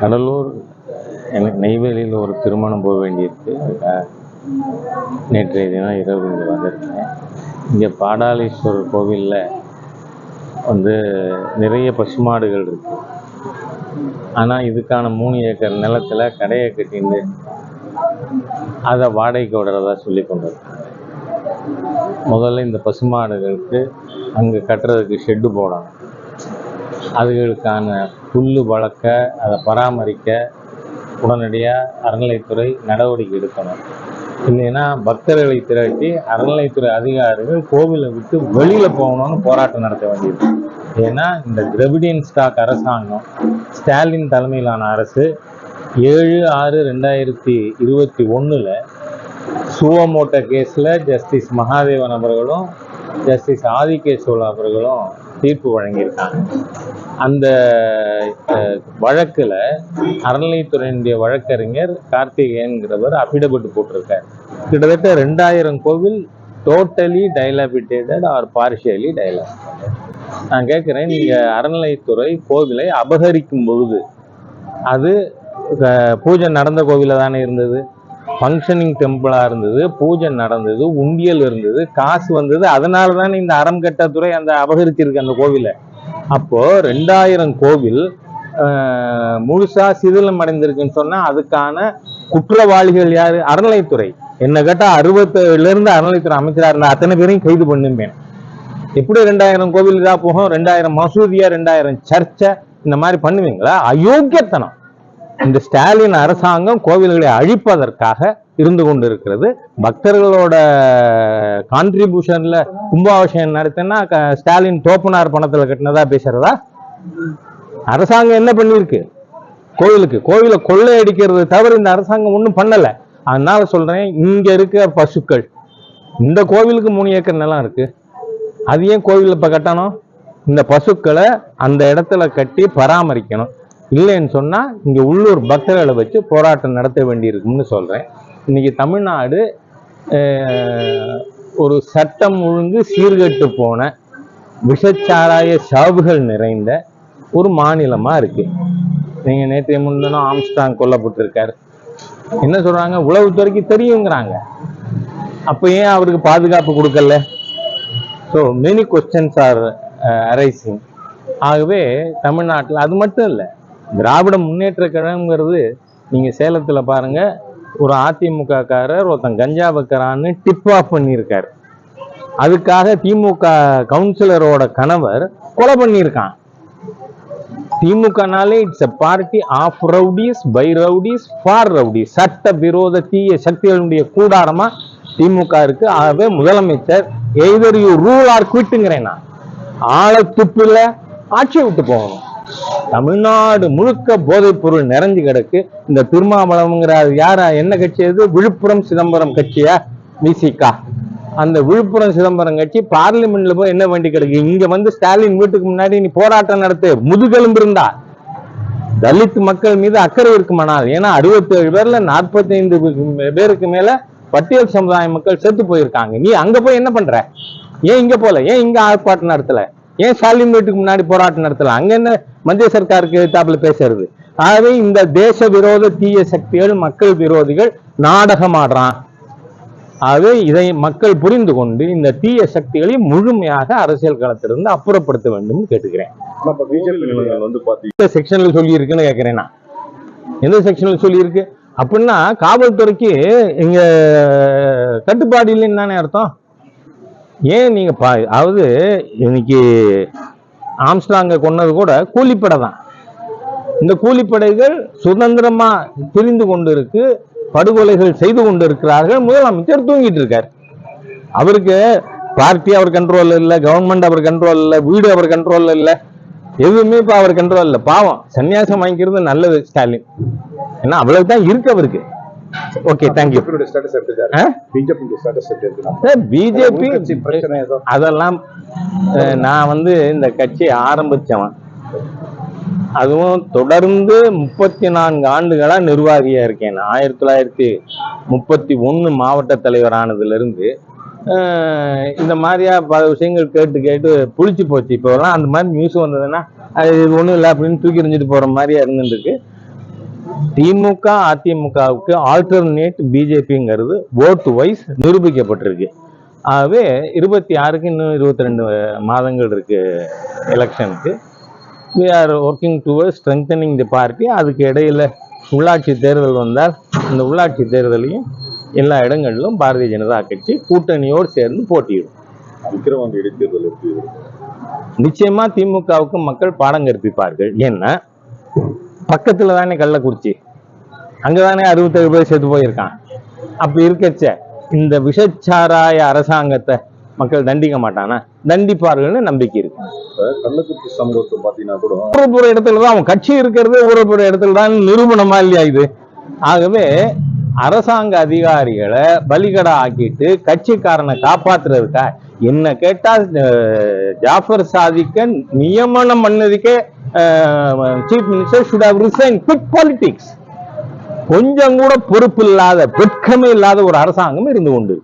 கடலூர் எனக்கு நெய்வேலியில் ஒரு திருமணம் போக வேண்டியிருக்கு. அதுக்காக நேற்றைய தினம் இரவு இங்கே வந்திருக்கேன். இங்கே பாடாலீஸ்வரர் கோவிலில் வந்து நிறைய பசுமாடுகள் இருக்கு. ஆனால் இதுக்கான மூணு ஏக்கர் நிலத்துல கடையை கட்டிட்டு அதை வாடகைக்கு விடுறதா சொல்லி கொண்டு இருக்காங்க முதல்ல இந்த பசுமாடுகளுக்கு அங்கே கட்டுறதுக்கு ஷெட்டு போடணும். அதுகளுக்கான புல்லு வளர்க்க அதை பராமரிக்க உடனடியாக அறநிலைத்துறை நடவடிக்கை எடுக்கணும். இல்லைன்னா பக்தர்களை திரட்டி அறநிலைத்துறை அதிகாரிகள் கோவிலை விட்டு வெளியில் போகணும்னு போராட்டம் நடத்த வேண்டியது. ஏன்னா இந்த திரவிடியன் ஸ்டாக் அரசாங்கம் ஸ்டாலின் தலைமையிலான அரசு ஏழு ஆறு ரெண்டாயிரத்தி இருபத்தி ஒன்றில் சுவமோட்ட கேஸில் ஜஸ்டிஸ் மகாதேவன் அவர்களும் ஜஸ்டிஸ் ஆதிகேசோல் அவர்களும் தீர்ப்பு வழங்கியிருக்காங்க. அந்த வழக்கில் வழக்குல அறநிலைத்துறையினுடைய வழக்கறிஞர் கார்த்திகேயன்கிறவர் அபிடபிட் போட்டிருக்கார். கிட்டத்தட்ட ரெண்டாயிரம் கோவில் totally dilapidated or partially dilapidated நான் கேட்குறேன் நீங்கள் அறநிலைத்துறை கோவிலை அபகரிக்கும் பொழுது அது பூஜை நடந்த கோவில தானே இருந்தது? ஃபங்க்ஷனிங் டெம்பிளாக இருந்தது பூஜை நடந்தது உண்டியல் இருந்தது காசு வந்தது. அதனால தானே இந்த அறம் கட்டத்துறை அந்த அபகரிச்சிருக்கு அந்த கோவிலை. அப்போது ரெண்டாயிரம் கோவில் முழுசாக சிதிலம் அடைந்திருக்குன்னு சொன்னால் அதுக்கான குற்றவாளிகள் யார்? அறநிலைத்துறை என்ன கேட்டால் அறுபத்தேழுல இருந்து அறநிலைத்துறை இருந்தால் இருந்த அத்தனை பேரையும் கைது பண்ணுமேன் எப்படி ரெண்டாயிரம் கோவில் இதாக போகும்? ரெண்டாயிரம் மசூதியா ரெண்டாயிரம் சர்ச்சை இந்த மாதிரி பண்ணுவீங்களா? அயோக்கியத்தனம். இந்த ஸ்டாலின் அரசாங்கம் கோவில்களை அழிப்பதற்காக இருந்து கொண்டிருக்கிறது. பக்தர்களோட கான்ட்ரிபியூஷன்ல கும்பாபிஷேகம் நடத்தினா ஸ்டாலின் தோப்பனார் பணத்துல கட்டினதா பேசுறதா? அரசாங்கம் என்ன பண்ணிருக்கு கோவிலுக்கு கோவிலை கொள்ளையடிக்கிறது தவிர இந்த அரசாங்கம் ஒன்றும் பண்ணல. அதனால சொல்றேன் இங்க இருக்க பசுக்கள் இந்த கோவிலுக்கு மூணு ஏக்கர் நிலம் இருக்கு. அது ஏன் கோவில் இப்ப கட்டணும்? இந்த பசுக்களை அந்த இடத்துல கட்டி பராமரிக்கணும். இல்லைன்னு சொன்னால் இங்கே உள்ளூர் பக்தர்களை வச்சு போராட்டம் நடத்த வேண்டியிருக்கும்னு சொல்கிறேன் இன்றைக்கி தமிழ்நாடு ஒரு சட்டம் ஒழுங்கு சீர்கெட்டு போன விஷச்சாராய சாவுகள் நிறைந்த ஒரு மாநிலமாக இருக்குது நீங்கள் நேற்றைய முன்தினம் ஆம்ஸ்டாங் கொல்லப்பட்டிருக்காரு. என்ன சொல்கிறாங்க உளவுத்துறைக்கு தெரியுங்கிறாங்க. அப்போ ஏன் அவருக்கு பாதுகாப்பு கொடுக்கல? So many questions are arising ஆகவே தமிழ்நாட்டில் அது மட்டும் இல்லை. திராவிட முன்னேற்ற கழகங்கிறது நீங்கள் சேலத்தில் பாருங்க ஒரு அதிமுக காரர் ஒருத்தன் கஞ்சா வைக்கிறான்னு டிப் ஆஃப் பண்ணியிருக்காரு. அதுக்காக திமுக கவுன்சிலரோட கணவர் கொலை பண்ணியிருக்கான். திமுகனாலே it's a party of rowdies by rowdies for rowdies சட்ட விரோத தீய சக்திகளுடைய கூடாரமா திமுக இருக்கு. ஆகவே முதலமைச்சர் எய்தர் யூ ரூல் ஆர் குவிட்டுங்கிறேன் நான். ஆளை துப்பில்ல ஆட்சியை விட்டு போகணும். தமிழ்நாடு முழுக்க போதைப் பொருள் நிறைஞ்சு கிடக்கு. இந்த திருமாவளவங்கிற யாரா? என்ன கட்சி அது? விழுப்புரம் சிதம்பரம் கட்சியா? விசிகா அந்த விழுப்புரம் சிதம்பரம் கட்சி பார்லிமெண்ட்ல போய் என்ன வேண்டி கிடக்கு? இங்க வந்து ஸ்டாலின் வீட்டுக்கு முன்னாடி நீ போராட்டம் நடத்து. முதுகெலும்பு இருந்தா தலித் மக்கள் மீது அக்கறை இருக்குமானால்? ஏன்னா அறுபத்தி ஏழு பேர்ல நாற்பத்தி ஐந்து பேருக்கு மேல பட்டியல் சமுதாய மக்கள் செத்து போயிருக்காங்க. நீ அங்க போய் என்ன பண்ற? ஏன் இங்க போல? ஏன் இங்க ஆர்ப்பாட்டம் நடத்தல? ஏன் ஸ்டாலின் வீட்டுக்கு முன்னாடி போராட்டம் நடத்தல? அங்க என்ன மத்திய சர்க்காருக்கு எதிர்த்தாப்புல பேசுறது? ஆகவே இந்த தேச விரோத தீய சக்திகள் மக்கள் விரோதிகள் நாடகம் ஆடுறான் ஆகவே இதை மக்கள் புரிந்து கொண்டு இந்த தீய சக்திகளை முழுமையாக அரசியல் களத்திலிருந்து அப்புறப்படுத்த வேண்டும் கேட்டுக்கிறேன். செக்ஷன்ல சொல்லி இருக்குன்னு கேட்கிறேன் நான். எந்த செக்ஷன்ல சொல்லி இருக்கு அப்படின்னா காவல்துறைக்கு இங்க கட்டுப்பாடு இல்லைன்னு தானே அர்த்தம். ஏன் நீங்கள் பா அதாவது இன்னைக்கு ஆம்ஸ்டாங்கை கொன்னது கூட கூலிப்படை தான். இந்த கூலிப்படைகள் சுதந்திரமா பிரிந்து கொண்டு இருக்கு படுகொலைகள் செய்து கொண்டு இருக்கிறார்கள் முதலமைச்சர் தூங்கிட்டு இருக்கார். அவருக்கு பார்ட்டி அவர் கண்ட்ரோல் இல்லை கவர்மெண்ட் அவர் கண்ட்ரோல் இல்லை வீடு அவர் கண்ட்ரோல் இல்லை. எதுவுமே இப்போ அவர் கண்ட்ரோல் இல்லை. பாவம் சன்னியாசம் வாங்கிக்கிறது நல்லது ஸ்டாலின். ஏன்னா அவ்வளவுதான் இருக்கு அவருக்கு. ஸ்டேட்டஸ் எப்படி இருக்கு பிஜேபி அதெல்லாம் நான் வந்து இந்த கட்சியை ஆரம்பிச்சவன். அதுவும் தொடர்ந்து முப்பத்தி நான்கு ஆண்டுகளா நிர்வாகியா இருக்கேன். ஆயிரத்தி தொள்ளாயிரத்தி முப்பத்தி ஒண்ணு மாவட்ட தலைவர் இருந்து இந்த மாதிரியா பல விஷயங்கள் கேட்டு கேட்டு புளிச்சு போச்சு. இப்போலாம் அந்த மாதிரி நியூஸ் வந்ததுன்னா அது ஒன்றும் இல்லை அப்படின்னு தூக்கி எறிஞ்சிட்டு போற மாதிரியா இருந்துருக்கு திமுக அதிமுகவுக்கு ஆல்டர்னேட் பிஜேபிங்கிறது ஓட்டு வைஸ் நிரூபிக்கப்பட்டிருக்கு. ஆகவே இருபத்தி ஆறுக்கு இன்னும் இருபத்தி ரெண்டு மாதங்கள் இருக்கு எலெக்ஷனுக்கு we are working toward strengthening the party அதுக்கு இடையில உள்ளாட்சி தேர்தல் வந்தால் இந்த உள்ளாட்சி தேர்தலையும் எல்லா இடங்களிலும் பாரதிய ஜனதா கட்சி கூட்டணியோடு சேர்ந்து போட்டியிடும். விக்கிரவாண்டி இடைத்தேர்தல்? நிச்சயமா திமுகவுக்கு மக்கள் பாடம் கற்பிப்பார்கள். ஏன்னா பக்கத்துல தானே கள்ளக்குறிச்சி அங்கதானே அறுபத்தேழு பேர் செத்து போயிருக்கான். அப்படி இருக்கச்ச இந்த விஷச்சாராய அரசாங்கத்தை மக்கள் தண்டிக்க மாட்டானா? தண்டிப்பார்கள்னு நம்பிக்கை இருக்கு. கள்ளக்குறிச்சி சம்பவத்தை பாத்தீங்கன்னா கூட ஊரப்புற இடத்துல தான் அவன் கட்சி இருக்கிறது ஊரப்புற இடத்துல தான் நிரூபணமா இல்லையா இது? ஆகவே அரசாங்க அதிகாரிகளை பலிகடா ஆக்கிட்டு கட்சிக்காரனை காப்பாத்துறதுக்கா என்ன கேட்டா ஜாஃபர் சாதிக்க நியமனம் பண்ணதுக்கே chief minister should have resign quit politics கொஞ்சம் கூட பொறுப்பு இல்லாத வெட்கமே இல்லாத ஒரு அரசாங்கம் இருந்து கொண்டு